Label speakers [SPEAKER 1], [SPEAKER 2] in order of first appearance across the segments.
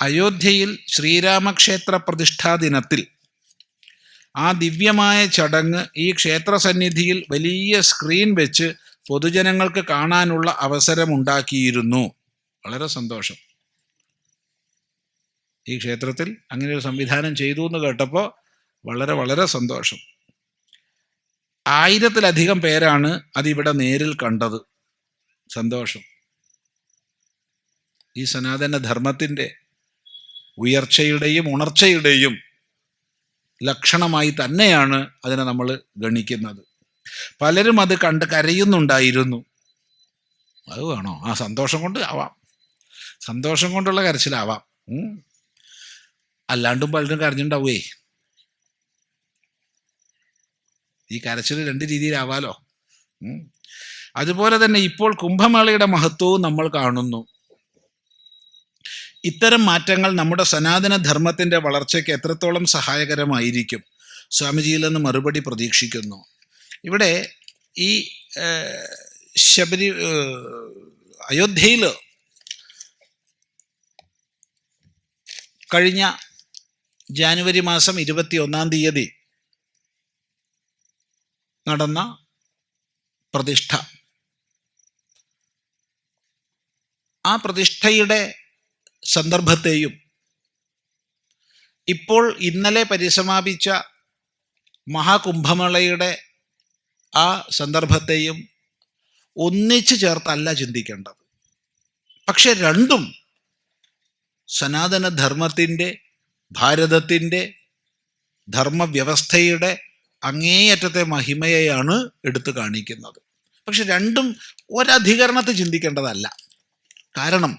[SPEAKER 1] അയോധ്യയിൽ ശ്രീരാമക്ഷേത്ര പ്രതിഷ്ഠാ ദിനത്തിൽ ആ ദിവ്യമായ ചടങ്ങ് ഈ ക്ഷേത്ര സന്നിധിയിൽ വലിയ സ്ക്രീൻ വെച്ച് പൊതുജനങ്ങൾക്ക് കാണാനുള്ള അവസരമുണ്ടാക്കിയിരുന്നു. വളരെ സന്തോഷം. ഈ ക്ഷേത്രത്തിൽ അങ്ങനെ ഒരു സംവിധാനം ചെയ്തു എന്ന് കേട്ടപ്പോൾ വളരെ വളരെ സന്തോഷം. ആയിരത്തിലധികം പേരാണ് അതിവിടെ നേരിൽ കണ്ടത്. സന്തോഷം. ഈ സനാതന ധർമ്മത്തിന്റെ ഉയർച്ചയുടെയും ഉണർച്ചയുടെയും ലക്ഷണമായി തന്നെയാണ് അതിനെ നമ്മൾ ഗണിക്കുന്നത്. പലരും അത് കണ്ട് കരയുന്നുണ്ടായിരുന്നു. അത് വേണോ? ആ സന്തോഷം കൊണ്ട് ആവാം. സന്തോഷം കൊണ്ടുള്ള കരച്ചിലാവാം. അല്ലാണ്ടും പലരും കരഞ്ഞിട്ടുണ്ടാവേ ഈ കരച്ചിൽ രണ്ട് രീതിയിലാവാലോ. അതുപോലെ തന്നെ ഇപ്പോൾ കുംഭമേളയുടെ മഹത്വവും നമ്മൾ കാണുന്നു. ഇത്തരം മാറ്റങ്ങൾ നമ്മുടെ സനാതന ധർമ്മത്തിന്റെ വളർച്ചയ്ക്ക് എത്രത്തോളം സഹായകരമായിരിക്കും? സ്വാമിജിയിൽ നിന്ന് മറുപടി പ്രതീക്ഷിക്കുന്നു. ഇവിടെ ഈ ശബരി അയോധ്യയിൽ കഴിഞ്ഞ ജാനുവരി മാസം ഇരുപത്തി ഒന്നാം തീയതി നടന്ന പ്രതിഷ്ഠ. ആ പ്രതിഷ്ഠയുടെ സന്ദർഭത്തെയും ഇപ്പോൾ ഇന്നലെ പരിസമാപിച്ച മഹാകുംഭമേളയുടെ ആ സന്ദർഭത്തെയും ഒന്നിച്ചു ചേർത്തല്ല ചിന്തിക്കേണ്ടത്. പക്ഷെ രണ്ടും സനാതനധർമ്മത്തിന്റെ ഭാരതത്തിന്റെ ധർമ്മവ്യവസ്ഥയുടെ അങ്ങേയറ്റത്തെ മഹിമയെയാണ് എടുത്തു കാണിക്കുന്നത്. പക്ഷെ രണ്ടും ഒരധികരണത്തെ ചിന്തിക്കേണ്ടതല്ല. കാരണം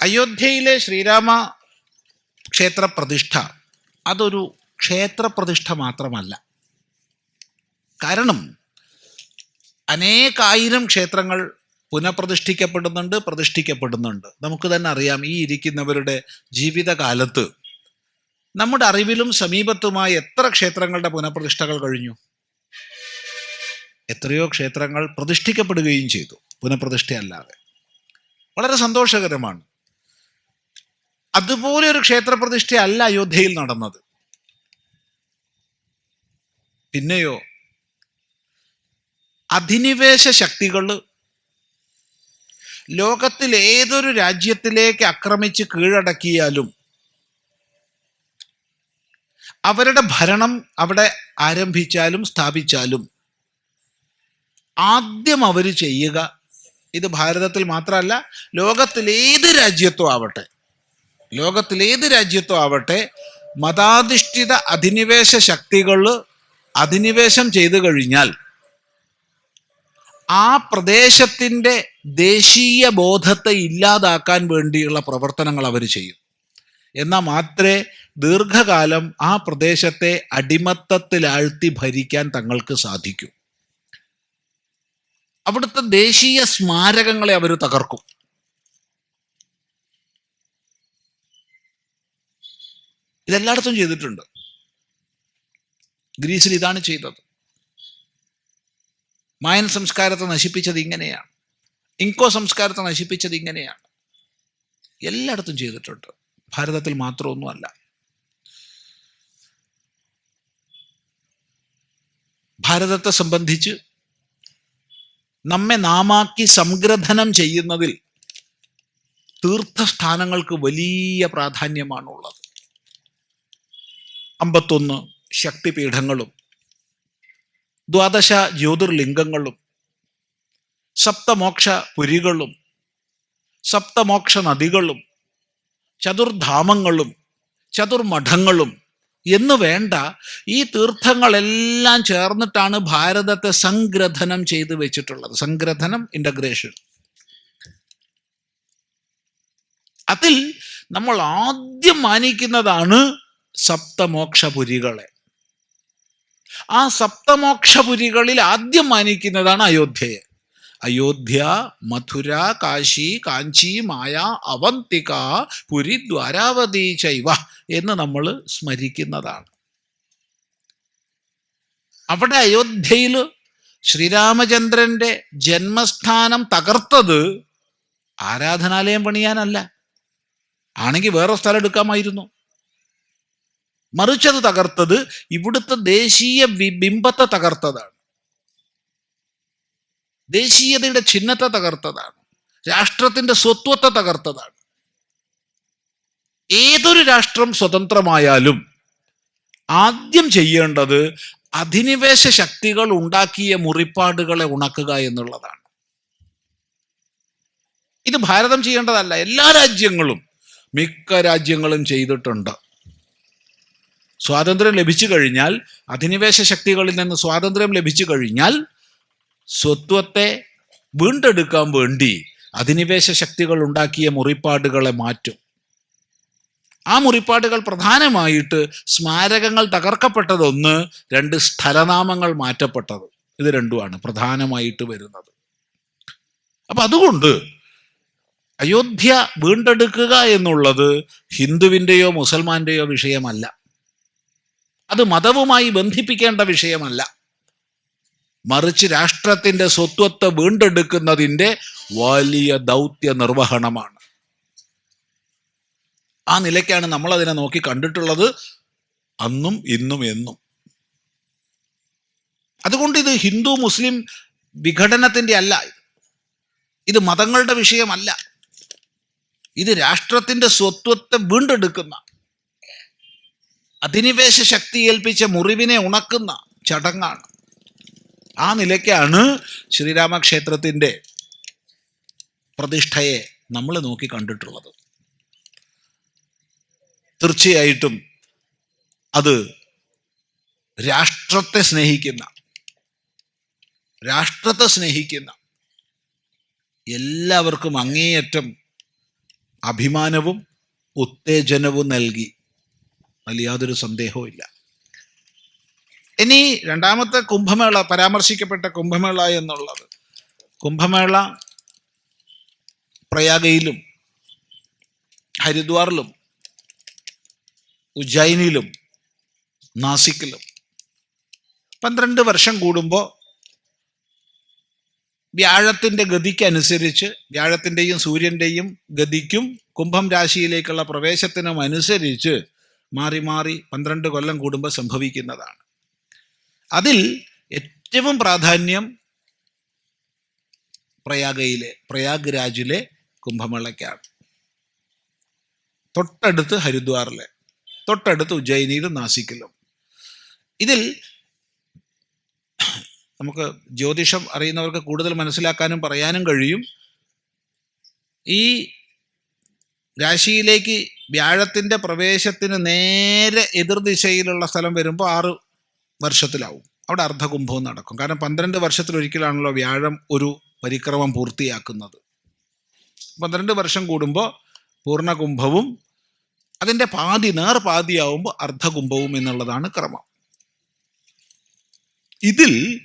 [SPEAKER 1] അയോധ്യയിലെ ശ്രീരാമ ക്ഷേത്രപ്രതിഷ്ഠ അതൊരു ക്ഷേത്രപ്രതിഷ്ഠ മാത്രമല്ല. കാരണം അനേകായിരം ക്ഷേത്രങ്ങൾ പുനഃപ്രതിഷ്ഠിക്കപ്പെടുന്നുണ്ട് പ്രതിഷ്ഠിക്കപ്പെടുന്നുണ്ട്. നമുക്ക് തന്നെ അറിയാം ഈ ഇരിക്കുന്നവരുടെ ജീവിതകാലത്ത് നമ്മുടെ അറിവിലും സമീപത്തുമായി എത്ര ക്ഷേത്രങ്ങളുടെ പുനഃപ്രതിഷ്ഠകൾ കഴിഞ്ഞു? എത്രയോ ക്ഷേത്രങ്ങൾ പ്രതിഷ്ഠിക്കപ്പെടുകയും ചെയ്തു പുനഃപ്രതിഷ്ഠയല്ലാതെ. വളരെ സന്തോഷകരമാണ്. അതുപോലെ ഒരു ക്ഷേത്രപ്രതിഷ്ഠ അല്ല അയോധ്യയിൽ നടന്നത്. പിന്നെയോ അധിനിവേശ ശക്തികൾ ലോകത്തിൽ ഏതൊരു രാജ്യത്തിലേക്ക് ആക്രമിച്ച് കീഴടക്കിയാലും അവരുടെ ഭരണം അവിടെ ആരംഭിച്ചാലും സ്ഥാപിച്ചാലും ആദ്യം അവർ ചെയ്യുക ഇത് ഭാരതത്തിൽ മാത്രമല്ല ലോകത്തിലേത് രാജ്യത്തും ആവട്ടെ ലോകത്തിലേത് രാജ്യത്തും ആവട്ടെ മതാധിഷ്ഠിത അധിനിവേശ ശക്തികൾ അധിനിവേശം ചെയ്തു കഴിഞ്ഞാൽ ആ പ്രദേശത്തിന്റെ ദേശീയ ബോധത്തെ ഇല്ലാതാക്കാൻ വേണ്ടിയുള്ള പ്രവർത്തനങ്ങൾ അവർ ചെയ്യും. എന്നാൽ മാത്രമേ ദീർഘകാലം ആ പ്രദേശത്തെ അടിമത്തത്തിലാഴ്ത്തി ഭരിക്കാൻ തങ്ങൾക്ക് സാധിക്കും. അവിടുത്തെ ദേശീയ സ്മാരകങ്ങളെ അവർ തകർക്കും. ഇതെല്ലായിടത്തും ചെയ്തിട്ടുണ്ട്. ഗ്രീസിൽ ഇതാണ് ചെയ്തത്. മായൻ സംസ്കാരത്തെ നശിപ്പിച്ചത് ഇങ്ങനെയാണ്. ഇങ്കോ സംസ്കാരത്തെ നശിപ്പിച്ചത് ഇങ്ങനെയാണ്. എല്ലായിടത്തും ചെയ്തിട്ടുണ്ട്. ഭാരതത്തിൽ മാത്രമൊന്നുമല്ല. ഭാരതത്തെ സംബന്ധിച്ച് നമ്മെ നാമാക്കി സംഗ്രഥനം ചെയ്യുന്നതിൽ തീർത്ഥസ്ഥാനങ്ങൾക്ക് വലിയ പ്രാധാന്യമാണുള്ളത്. അമ്പത്തൊന്ന് ശക്തിപീഠങ്ങളും ദ്വാദശ ജ്യോതിർലിംഗങ്ങളും സപ്തമോക്ഷ പുരികളും സപ്തമോക്ഷ നദികളും ചതുർധാമങ്ങളും ചതുർമഠങ്ങളും എന്ന് വേണ്ട ഈ തീർത്ഥങ്ങളെല്ലാം ചേർന്നിട്ടാണ് ഭാരതത്തെ സംഗ്രഥനം ചെയ്തു വെച്ചിട്ടുള്ളത്. സംഗ്രഥനം ഇന്റഗ്രേഷൻ അതിൽ നമ്മൾ ആദ്യം മാനിക്കുന്നതാണ് സപ്തമോക്ഷപുരികളെ. ആ സപ്തമോക്ഷപുരികളിൽ ആദ്യം മാനിക്കുന്നതാണ് അയോധ്യയെ. അയോധ്യ മഥുര കാശി കാഞ്ചി മായ അവന്തിക പുരി ദ്വാരാവതി ചൈവ എന്ന് നമ്മൾ സ്മരിക്കുന്നതാണ്. അവിടെ അയോധ്യയിൽ ശ്രീരാമചന്ദ്രന്റെ ജന്മസ്ഥാനം തകർത്തത് ആരാധനാലയം പണിയാനല്ല. ആണെങ്കിൽ വേറെ സ്ഥലം എടുക്കാമായിരുന്നു. മറിച്ചത് തകർത്തത് ഇവിടുത്തെ ദേശീയ ബിംബത്തെ തകർത്തതാണ്. ദേശീയതയുടെ ചിഹ്നത്തെ തകർത്തതാണ്. രാഷ്ട്രത്തിന്റെ സ്വത്വത്തെ തകർത്തതാണ്. ഏതൊരു രാഷ്ട്രം സ്വതന്ത്രമായാലും ആദ്യം ചെയ്യേണ്ടത് അധിനിവേശ ശക്തികൾ ഉണ്ടാക്കിയ മുറിപ്പാടുകളെ ഉണക്കുക എന്നുള്ളതാണ്. ഇത് ഭാരതം ചെയ്യേണ്ടതല്ല. എല്ലാ രാജ്യങ്ങളും മിക്ക രാജ്യങ്ങളും ചെയ്തിട്ടുണ്ട്. സ്വാതന്ത്ര്യം ലഭിച്ചു കഴിഞ്ഞാൽ അധിനിവേശ ശക്തികളിൽ നിന്ന് സ്വാതന്ത്ര്യം ലഭിച്ചു കഴിഞ്ഞാൽ സ്വത്വത്തെ വീണ്ടെടുക്കാൻ വേണ്ടി അധിനിവേശ ശക്തികൾ ഉണ്ടാക്കിയ മുറിപ്പാടുകളെ മാറ്റും. ആ മുറിപ്പാടുകൾ പ്രധാനമായിട്ട് സ്മാരകങ്ങൾ തകർക്കപ്പെട്ടതൊന്ന് രണ്ട് സ്ഥലനാമങ്ങൾ മാറ്റപ്പെട്ടത്. ഇത് രണ്ടുമാണ് പ്രധാനമായിട്ട് വരുന്നത്. അപ്പൊ അതുകൊണ്ട് അയോധ്യ വീണ്ടെടുക്കുക എന്നുള്ളത് ഹിന്ദുവിന്റെയോ മുസൽമാന്റെയോ വിഷയമല്ല. അത് മതവുമായി ബന്ധിപ്പിക്കേണ്ട വിഷയമല്ല. മറിച്ച് രാഷ്ട്രത്തിന്റെ സ്വത്വത്തെ വീണ്ടെടുക്കുന്നതിന്റെ വലിയ ദൗത്യ നിർവഹണമാണ് ആ നിലയ്ക്കാണ് നമ്മൾ അതിനെ നോക്കി കണ്ടിട്ടുള്ളത് അന്നും ഇന്നും എന്നും. അതുകൊണ്ട് ഇത് ഹിന്ദു മുസ്ലിം വിഘടനത്തിന്റെ അല്ല ഇത്. മതങ്ങളുടെ വിഷയമല്ല. ഇത് രാഷ്ട്രത്തിന്റെ സ്വത്വത്തെ വീണ്ടെടുക്കുന്ന അധിനിവേശ ശക്തി ഏൽപ്പിച്ച മുറിവിനെ ഉണക്കുന്ന ചടങ്ങാണ്. ആ നിലയ്ക്കാണ് ശ്രീരാമക്ഷേത്രത്തിന്റെ പ്രതിഷ്ഠയെ നമ്മൾ നോക്കി കണ്ടിട്ടുള്ളത്. തീർച്ചയായിട്ടും അത് രാഷ്ട്രത്തെ സ്നേഹിക്കുന്ന രാഷ്ട്രത്തെ സ്നേഹിക്കുന്ന എല്ലാവർക്കും അങ്ങേയറ്റം അഭിമാനവും ഉത്തേജനവും നൽകി അതിൽ യാതൊരു സന്ദേഹവും ഇനി രണ്ടാമത്തെ കുംഭമേള പരാമർശിക്കപ്പെട്ട കുംഭമേള എന്നുള്ളത്. കുംഭമേള പ്രയാഗയിലും ഹരിദ്വാറിലും ഉജ്ജയിനിലും നാസിക്കിലും. പന്ത്രണ്ട് വർഷം കൂടുമ്പോൾ വ്യാഴത്തിന്റെ ഗതിക്കനുസരിച്ച് വ്യാഴത്തിന്റെയും സൂര്യന്റെയും ഗതിക്കും കുംഭം രാശിയിലേക്കുള്ള പ്രവേശത്തിനും അനുസരിച്ച് മാറി മാറി പന്ത്രണ്ട് കൊല്ലം കൂടുമ്പോൾ സംഭവിക്കുന്നതാണ്. അതിൽ ഏറ്റവും പ്രാധാന്യം പ്രയാഗയിലെ പ്രയാഗ് രാജിലെ കുംഭമേളയ്ക്കാണ്. തൊട്ടടുത്ത് ഹരിദ്വാറിലെ തൊട്ടടുത്ത് ഉജ്ജയിനിയിലും നാസിക്കിലും. ഇതിൽ നമുക്ക് ജ്യോതിഷം അറിയുന്നവർക്ക് കൂടുതൽ മനസ്സിലാക്കാനും പറയാനും കഴിയും. ഈ രാശിയിലേക്ക് വ്യാഴത്തിന്റെ പ്രവേശത്തിന് നേരെ എതിർദിശയിലുള്ള സ്ഥലം വരുമ്പോൾ ആറ് വർഷത്തിലാവും. അവിടെ അർദ്ധകുംഭവും നടക്കും. കാരണം പന്ത്രണ്ട് വർഷത്തിലൊരിക്കലാണല്ലോ വ്യാഴം ഒരു പരിക്രമം പൂർത്തിയാക്കുന്നത്. പന്ത്രണ്ട് വർഷം കൂടുമ്പോൾ പൂർണകുംഭവും അതിന്റെ പാതി നേർ പാതിയാവുമ്പോൾ അർദ്ധകുംഭവും എന്നുള്ളതാണ് ക്രമം. ഇതിൽ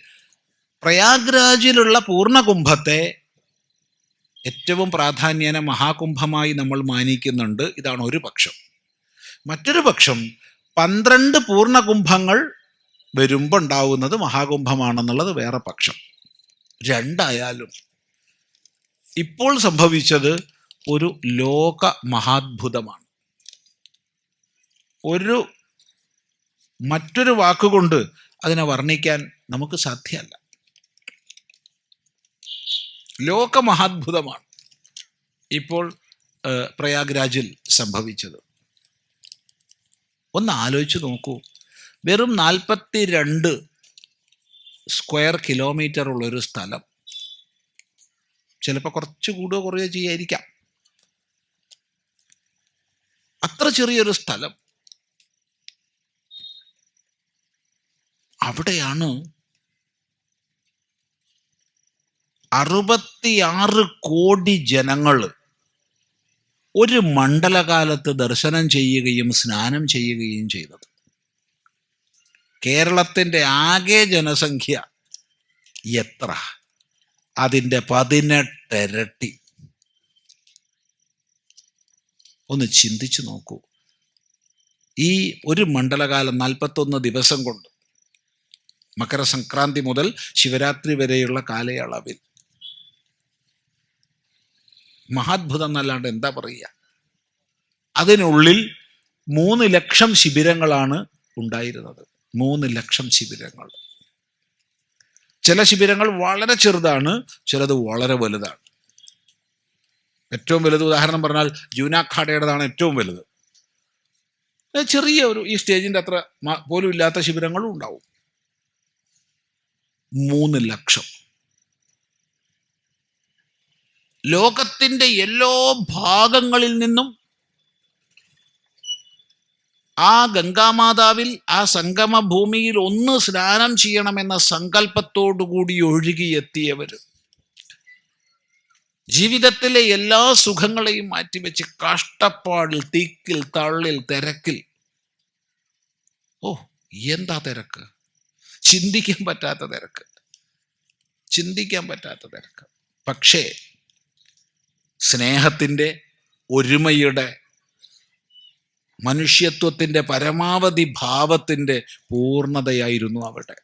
[SPEAKER 1] പ്രയാഗ്രാജിലുള്ള പൂർണകുംഭത്തെ ഏറ്റവും പ്രാധാന്യേന മഹാകുംഭമായി നമ്മൾ മാനിക്കുന്നുണ്ട്. ഇതാണ് ഒരു പക്ഷം. മറ്റൊരു പക്ഷം പന്ത്രണ്ട് പൂർണകുംഭങ്ങൾ വരുമ്പോൾ ഉണ്ടാവുന്നത് മഹാകുംഭമാണെന്നുള്ളത് വേറെ പക്ഷം. രണ്ടായാലും ഇപ്പോൾ സംഭവിച്ചത് ഒരു ലോക മഹാത്ഭുതമാണ്. ഒരു മറ്റൊരു വാക്കുകൊണ്ട് അതിനെ വർണിക്കാൻ നമുക്ക് സാധ്യമല്ല. ലോക മഹാത്ഭുതമാണ് ഇപ്പോൾ പ്രയാഗ്രാജിൽ സംഭവിച്ചത്. ഒന്ന് ആലോചിച്ച് നോക്കൂ. വെറും നാൽപ്പത്തി രണ്ട് സ്ക്വയർ കിലോമീറ്റർ ഉള്ളൊരു സ്ഥലം. ചിലപ്പോൾ കുറച്ച് കൂടുകയോ കുറയോ ചെയ്യായിരിക്കാം. അത്ര ചെറിയൊരു സ്ഥലം. അവിടെയാണ് അറുപത്തിയാറ് കോടി ജനങ്ങൾ ഒരു മണ്ഡലകാലത്ത് ദർശനം ചെയ്യുകയും സ്നാനം ചെയ്യുകയും ചെയ്തത്. കേരളത്തിന്റെ ആകെ ജനസംഖ്യ എത്ര? അതിന്റെ പതിനെട്ടിരട്ടി ഒന്ന് ചിന്തിച്ചു നോക്കൂ. ഈ ഒരു മണ്ഡലകാലം നാൽപ്പത്തൊന്ന് ദിവസം കൊണ്ട് മകരസംക്രാന്തി മുതൽ ശിവരാത്രി വരെയുള്ള കാലയളവിൽ മഹാത്ഭുതം എന്നല്ലാണ്ട് എന്താ പറയുക? അതിനുള്ളിൽ മൂന്ന് ലക്ഷം ശിബിരങ്ങളാണ് ഉണ്ടായിരുന്നത്. മൂന്ന് ലക്ഷം ശിബിരങ്ങൾ. ചില ശിബിരങ്ങൾ വളരെ ചെറുതാണ് ചിലത് വളരെ വലുതാണ്. ഏറ്റവും വലുത് ഉദാഹരണം പറഞ്ഞാൽ ജൂനാഖാഡയുടേതാണ് ഏറ്റവും വലുത്. ചെറിയ ഒരു ഈ സ്റ്റേജിന്റെ അത്ര പോലും ഇല്ലാത്ത ശിബിരങ്ങളും ഉണ്ടാവും. മൂന്ന് ലക്ഷം. ലോകത്തിന്റെ എല്ലാ ഭാഗങ്ങളിൽ നിന്നും ആ ഗംഗാമാതാവിൽ ആ സംഗമ ഭൂമിയിൽ ഒന്ന് സ്നാനം ചെയ്യണമെന്ന സങ്കല്പത്തോടുകൂടി ഒഴുകിയെത്തിയവർ. ജീവിതത്തിലെ എല്ലാ സുഖങ്ങളെയും മാറ്റിവെച്ച് കഷ്ടപ്പാടിൽ തിക്കിൽ തള്ളിൽ തിരക്കിൽ. ഓ എന്താ തിരക്ക്? ചിന്തിക്കാൻ പറ്റാത്ത തിരക്ക്. ചിന്തിക്കാൻ പറ്റാത്ത തിരക്ക്. പക്ഷേ സ്നേഹത്തിന്റെ ഒരുമയുടെ മനുഷ്യത്വത്തിന്റെ പരമാവധി ഭാവത്തിന്റെ പൂർണതയായിരുന്നു അവിടെ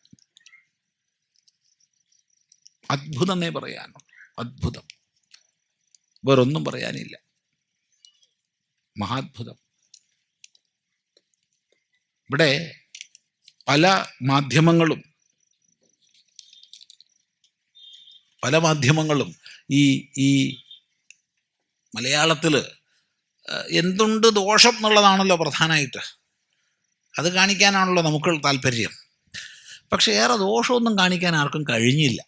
[SPEAKER 1] അത്ഭുതമേ പറയാനോ അത്ഭുതം. വേറൊന്നും പറയാനില്ല. മഹാത്ഭുതം. ഇവിടെ പല മാധ്യമങ്ങളും പല മാധ്യമങ്ങളും ഈ ഈ മലയാളത്തിൽ എന്തുണ്ട് ദോഷം എന്നുള്ളതാണല്ലോ പ്രധാനമായിട്ട്. അത് കാണിക്കാനാണല്ലോ നമുക്ക് താല്പര്യം. പക്ഷെ ഏറെ ദോഷമൊന്നും കാണിക്കാൻ ആർക്കും കഴിഞ്ഞില്ല.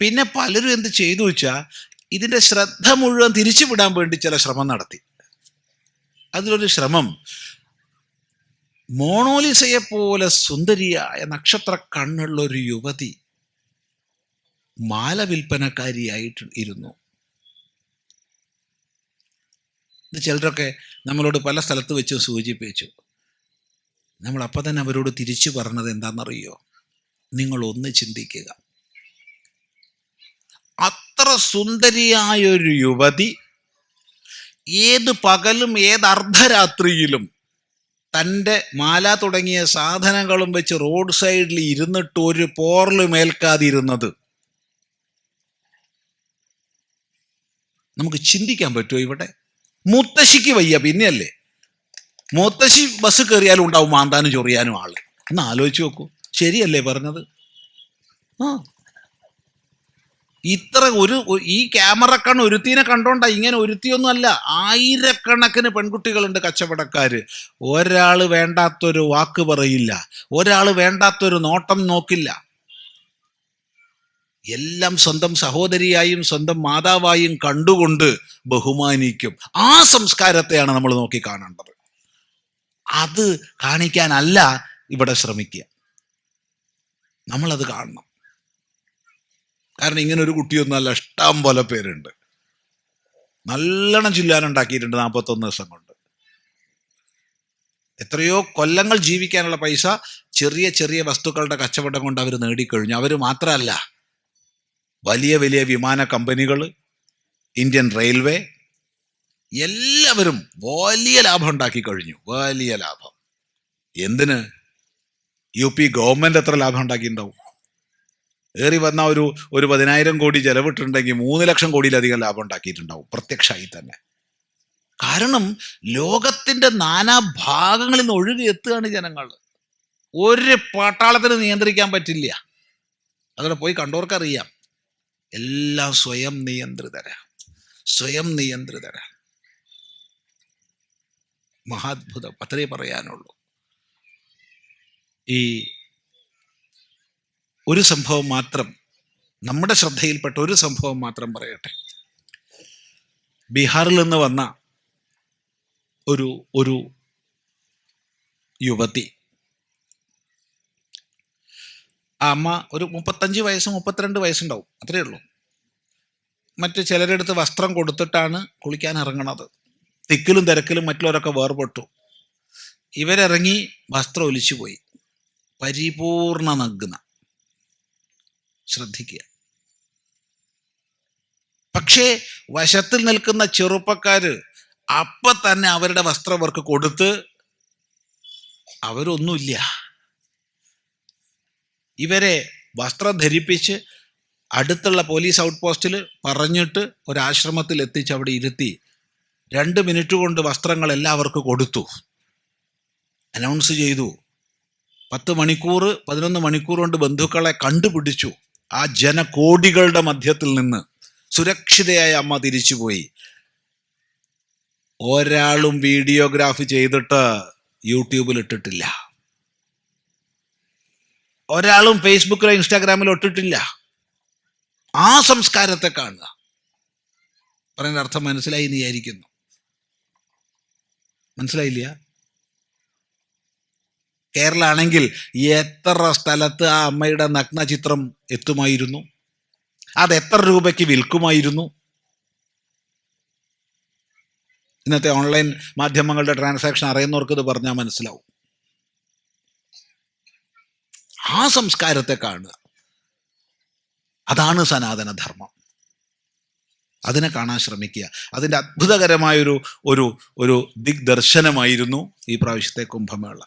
[SPEAKER 1] പിന്നെ പലരും എന്ത് ചെയ്തു വെച്ചാൽ ഇതിന്റെ ശ്രദ്ധ മുഴുവൻ തിരിച്ചുവിടാൻ വേണ്ടി ചില ശ്രമം നടത്തി. അതിലൊരു ശ്രമം മോണോലിസയെ പോലെ സുന്ദരിയായ നക്ഷത്ര കണ്ണുള്ള ഒരു യുവതി മാല വിൽപ്പനക്കാരിയായിട്ട് ഇരുന്നു. ഇത് ചിലരൊക്കെ നമ്മളോട് പല സ്ഥലത്ത് വെച്ച് സൂചിപ്പിച്ചു. നമ്മൾ അപ്പം തന്നെ അവരോട് തിരിച്ചു പറഞ്ഞത് എന്താണെന്നറിയോ? നിങ്ങൾ ഒന്ന് ചിന്തിക്കുക. അത്ര സുന്ദരിയായൊരു യുവതി ഏത് പകലും ഏത് അർദ്ധരാത്രിയിലും തന്റെ മാല തുടങ്ങിയ സാധനങ്ങളും വെച്ച് റോഡ് സൈഡിൽ ഇരുന്നിട്ട് ഒരു പോറലും ഏൽക്കാതിരുന്നത് നമുക്ക് ചിന്തിക്കാൻ പറ്റുമോ ഇവിടെ? മുത്തശ്ശിക്ക് വയ്യ പിന്നെയല്ലേ? മുത്തശ്ശി ബസ് കയറിയാലും ഉണ്ടാവും മാന്താനും ചൊറിയാനും ആൾ. ഒന്ന് ആലോചിച്ച് നോക്കൂ. ശരിയല്ലേ പറഞ്ഞത്? ആ. ഇത്ര ഒരു ഈ ക്യാമറ കണ്ണ് ഒരുത്തീനെ കണ്ടോണ്ട ഇങ്ങനെ ഒരുത്തിയൊന്നും അല്ല ആയിരക്കണക്കിന് പെൺകുട്ടികളുണ്ട് കച്ചവടക്കാര്. ഒരാൾ വേണ്ടാത്തൊരു വാക്ക് പറയില്ല. ഒരാൾ വേണ്ടാത്തൊരു നോട്ടം നോക്കില്ല. എല്ലാം സ്വന്തം സഹോദരിയായും സ്വന്തം മാതാവായും കണ്ടുകൊണ്ട് ബഹുമാനിക്കും. ആ സംസ്കാരത്തെയാണ് നമ്മൾ നോക്കി കാണേണ്ടത്. അത് കാണിക്കാനല്ല ഇവിടെ ശ്രമിക്കുക. നമ്മളത് കാണണം. കാരണം ഇങ്ങനെ ഒരു കുട്ടിയൊന്നും അല്ല ഇഷ്ടം പോലെ പേരുണ്ട്. നല്ലോണം ചില്ലാനുണ്ടാക്കിയിട്ടുണ്ട് നാൽപ്പത്തൊന്ന് ദിവസം കൊണ്ട്. എത്രയോ കൊല്ലങ്ങൾ ജീവിക്കാനുള്ള പൈസ ചെറിയ ചെറിയ വസ്തുക്കളുടെ കച്ചവടം കൊണ്ട് അവർ നേടിക്കഴിഞ്ഞു. അവർ മാത്രമല്ല. വലിയ വലിയ വിമാന കമ്പനികൾ ഇന്ത്യൻ റെയിൽവേ എല്ലാവരും വലിയ ലാഭം ഉണ്ടാക്കി കഴിഞ്ഞു. വലിയ ലാഭം. എന്തിന്? യു പി ഗവൺമെന്റ് എത്ര ലാഭം ഉണ്ടാക്കിയിട്ടുണ്ടാവും? ഏറി വന്ന ഒരു ഒരു പതിനായിരം കോടി ചെലവിട്ടുണ്ടെങ്കിൽ മൂന്ന് ലക്ഷം കോടിയിലധികം ലാഭം ഉണ്ടാക്കിയിട്ടുണ്ടാവും പ്രത്യക്ഷമായി തന്നെ. കാരണം ലോകത്തിന്റെ നാനാ ഭാഗങ്ങളിൽ നിന്ന് ഒഴുകി എത്തുകയാണ് ജനങ്ങൾ. ഒരു പട്ടാളത്തിന് നിയന്ത്രിക്കാൻ പറ്റില്ല. അതോടെ പോയി കണ്ടവർക്കറിയാം. എല്ലാം സ്വയം നിയന്ത്രിതര. സ്വയം നിയന്ത്രിതര. മഹാത്ഭുതം. അത്രേ പറയാനുള്ളൂ. ഈ ഒരു സംഭവം മാത്രം നമ്മുടെ ശ്രദ്ധയിൽപ്പെട്ട ഒരു സംഭവം മാത്രം പറയട്ടെ. ബീഹാറിൽ നിന്ന് വന്ന ഒരു ഒരു യുവതി അമ്മ ഒരു മുപ്പത്തഞ്ച് വയസ്സ് മുപ്പത്തിരണ്ട് വയസ്സുണ്ടാവും. അത്രയേ ഉള്ളൂ. മറ്റ് ചിലരെടുത്ത് വസ്ത്രം കൊടുത്തിട്ടാണ് കുളിക്കാൻ ഇറങ്ങണത്. തിക്കിലും തിരക്കിലും മറ്റുള്ളവരൊക്കെ വേർപെട്ടു. ഇവരിറങ്ങി വസ്ത്രം ഒലിച്ചു പോയി. പരിപൂർണ നഗ്ന. ശ്രദ്ധിക്കുക. പക്ഷേ വശത്തിൽ നിൽക്കുന്ന ചെറുപ്പക്കാര് അപ്പൊ തന്നെ അവരുടെ വസ്ത്രം അവർക്ക് കൊടുത്ത് അവരൊന്നുമില്ല. ഇവരെ വസ്ത്രം ധരിപ്പിച്ച് അടുത്തുള്ള പോലീസ് ഔട്ട് പോസ്റ്റിൽ പറഞ്ഞിട്ട് ഒരാശ്രമത്തിൽ എത്തിച്ച് അവിടെ ഇരുത്തി രണ്ട് മിനിറ്റ് കൊണ്ട് വസ്ത്രങ്ങൾ എല്ലാവർക്കും കൊടുത്തു. അനൗൺസ് ചെയ്തു. പത്ത് മണിക്കൂർ പതിനൊന്ന് മണിക്കൂർ കൊണ്ട് ബന്ധുക്കളെ കണ്ടുപിടിച്ചു. ആ ജനകോടികളുടെ മധ്യത്തിൽ നിന്ന് സുരക്ഷിതയായ അമ്മ തിരിച്ചുപോയി. ഒരാളും വീഡിയോഗ്രാഫി ചെയ്തിട്ട് യൂട്യൂബിൽ ഇട്ടിട്ടില്ല. ഒരാളും ഫേസ്ബുക്കിലോ ഇൻസ്റ്റാഗ്രാമിലോ ഇട്ടിട്ടില്ല ആ സംസ്കാരത്തെ കാണുക. പറയുന്ന അർത്ഥം മനസ്സിലായി എന്ന് വിചാരിക്കുന്നു. മനസ്സിലായില്ല? കേരള ആണെങ്കിൽ എത്ര സ്ഥലത്ത് ആ അമ്മയുടെ നഗ്ന ചിത്രം എത്തുമായിരുന്നു? അത് എത്ര രൂപയ്ക്ക് വിൽക്കുമായിരുന്നു? ഇന്നത്തെ ഓൺലൈൻ മാധ്യമങ്ങളുടെ ട്രാൻസാക്ഷൻ അറിയുന്നവർക്ക് ഇത് പറഞ്ഞാൽ മനസ്സിലാവും. ആ സംസ്കാരത്തെ കാണുക. അതാണ് സനാതനധർമ്മം. അതിനെ കാണാൻ ശ്രമിക്കുക. അതിന്റെ അത്ഭുതകരമായൊരു ഒരു ഒരു ദിഗ്ദർശനമായിരുന്നു ഈ പ്രാവശ്യത്തെ കുംഭമേള.